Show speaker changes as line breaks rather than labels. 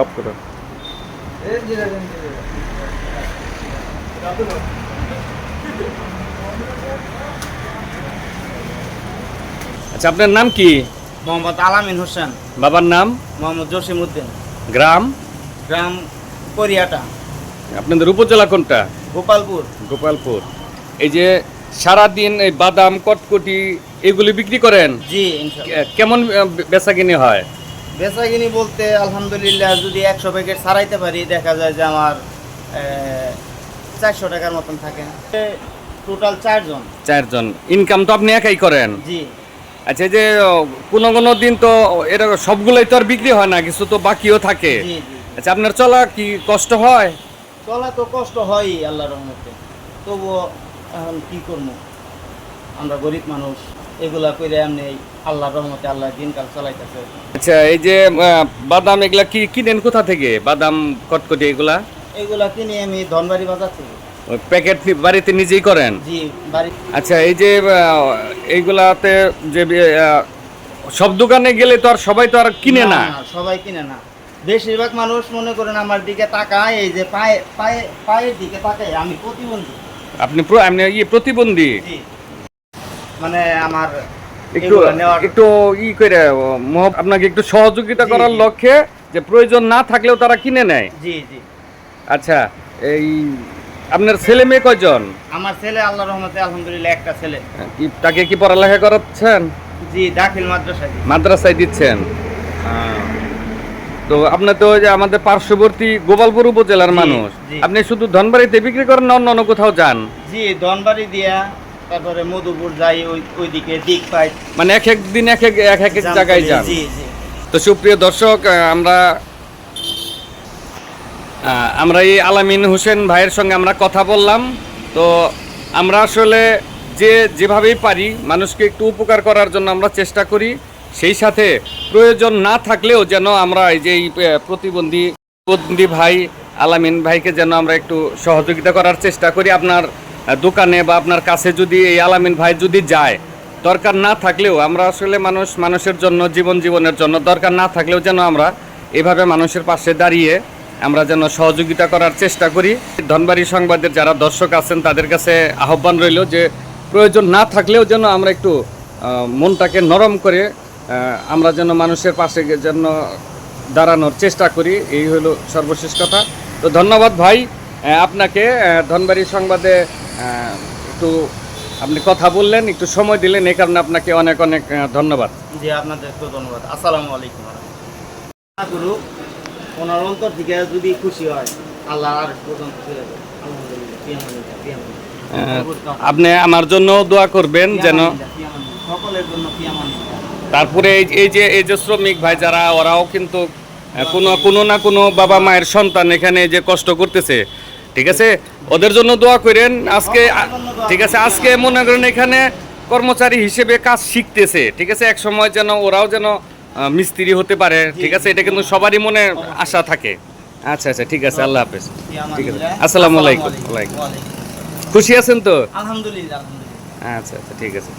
Of করো আচ্ছা আপনার নাম কি?
মোহাম্মদ আলামিন হোসেন।
বাবার নাম?
মোহাম্মদ জসিম উদ্দিন।
গ্রাম?
গ্রাম কোরিয়াটা।
আপনাদের উপজেলা কোনটা?
গোপালপুর।
গোপালপুর। এই যে সারাদিন এই বাদাম কটকটি এগুলি বিক্রি করেন?
জি
কেমন বেচা কিনে হয়?
বেচাকিনি বলতে আলহামদুলিল্লাহ যদি একশো প্যাকেট ছাড়াইতে পারি দেখা যায় যে আমার চারশো টাকার মতন থাকে। টোটাল চারজন।
চারজন। ইনকাম তো আপনি একাই করেন?
জি।
আচ্ছা যে কোনো কোনো দিন তো এরা সবগুলোই তো আর বিক্রি হয় না কিছু তো বাকিও থাকে। আচ্ছা আপনার চলা কি কষ্ট হয়?
চলা তো কষ্ট হয়ই আল্লাহর রহমতে। তবুও এখন কি করব? আমরা গরিব মানুষ এগুলা করে এমনি আল্লাহ রহমতে আল্লাহ দিনকাল চালাইতেছে।
আচ্ছা এই যে বাদাম এগুলা কি কিনেন কোথা থেকে? বাদাম কটকটি এগুলা?
এগুলা কিনে আমি ধনবাড়ি বাজার থেকে।
প্যাকেট বাড়িতে নিজেই করেন?
জি বাড়ি
আচ্ছা এই যে এইগুলাতে যে সব দোকানে গেলে তো আর সবাই তো আর কিনে না
সবাই কিনে না। বেশিরভাগ মানুষ মনে করেন আমার দিকে তাকায় এই যে পায়ে পায়ে পায়ের দিকে তাকায় আমি প্রতিবন্ধী।
আপনি প্র- আপনি ইয়ে প্রতিবন্ধী।
মানে আমার
একটু একটু ই করে আপনাকে একটু সহযোগিতা করার লক্ষ্যে যে প্রয়োজন না থাকলেও তারা কিনে নেয়।
জি জি।
আচ্ছা এই আপনার ছেলে মেয়ে কয়জন?
আমার ছেলে আল্লাহ রহমতে আলহামদুলিল্লাহ একটা ছেলে।
কি তাকে কি পড়ালেখা করাচ্ছেন?
জি দাখিল মাদ্রাসায়।
মাদ্রাসায় দিচ্ছেন। তো আপনার তো যে আমাদের পার্শ্ববর্তী গোপালপুর উপজেলার মানুষ। আপনি শুধু ধনবাড়িতে বিক্রি করেন না অন্য অন্য কোথাও যান?
জি ধনবাড়ি দিয়া তারপরে মধুপুর যাই ওই ওইদিকে দিক পাই।
মানে এক এক দিন এক এক এক এক জায়গায় যান।
জি জি।
তো সুপ্রিয় দর্শক আমরা আমরা এই আলামিন হোসেন ভাইয়ের সঙ্গে আমরা কথা বললাম। তো আমরা আসলে যে যেভাবেই পারি মানুষকে একটু উপকার করার জন্য আমরা চেষ্টা করি। সেই সাথে প্রয়োজন না থাকলেও যেন আমরা এই যে প্রতিবন্ধী প্রতিবন্ধী ভাই, আলামিন ভাইকে যেন আমরা একটু সহযোগিতা করার চেষ্টা করি। আপনার দোকানে বা আপনার কাছে যদি এই আলামিন ভাই যদি যায়, দরকার না থাকলেও আমরা আসলে মানুষ, মানুষের জন্য, জীবন জীবনের জন্য দরকার না থাকলেও যেন আমরা এভাবে মানুষের পাশে দাঁড়িয়ে আমরা যেন সহযোগিতা করার চেষ্টা করি। ধনবাড়ি সংবাদের যারা দর্শক আছেন, তাদের কাছে আহ্বান রইল যে প্রয়োজন না থাকলেও যেন আমরা একটু মনটাকে নরম করে আমরা যেন মানুষের পাশে যেন দাঁড়ানোর চেষ্টা করি এই হলো সর্বশেষ কথা। তো ধন্যবাদ ভাই। আপনাকে ধনবাড়ি সংবাদে একটু আপনি কথা বললেন একটু সময় দিলেন এই কারণে আপনাকে অনেক অনেক ধন্যবাদ।
জি আপনাদেরকেও ধন্যবাদ। আসসালামু আলাইকুম গুরু ওনার অন্তর থেকে যদি খুশি হয় আল্লাহ আর পর্যন্ত
আপনি আমার জন্য দোয়া করবেন যেন।
সকলের জন্য।
তারপরে এই যে এই যে শ্রমিক ভাই যারা ওরাও কিন্তু কোনো কোনো না কোনো বাবা মায়ের সন্তান এখানে যে কষ্ট করতেছে। ঠিক আছে? ওদের জন্য দোয়া করেন। আজকে ঠিক আছে আজকে মনে করেন এখানে কর্মচারী হিসেবে কাজ শিখতেছে। ঠিক আছে? এক সময় যেন ওরাও যেন মিস্ত্রি হতে পারে। ঠিক আছে? এটা কিন্তু সবারই মনে আশা থাকে। আচ্ছা আচ্ছা ঠিক আছে আল্লাহ হাফেজ। ঠিক আছে। আসসালামু আলাইকুম।
ওয়ালাইকুম।
খুশি আছেন তো?
আলহামদুলিল্লাহ
আচ্ছা আচ্ছা ঠিক আছে।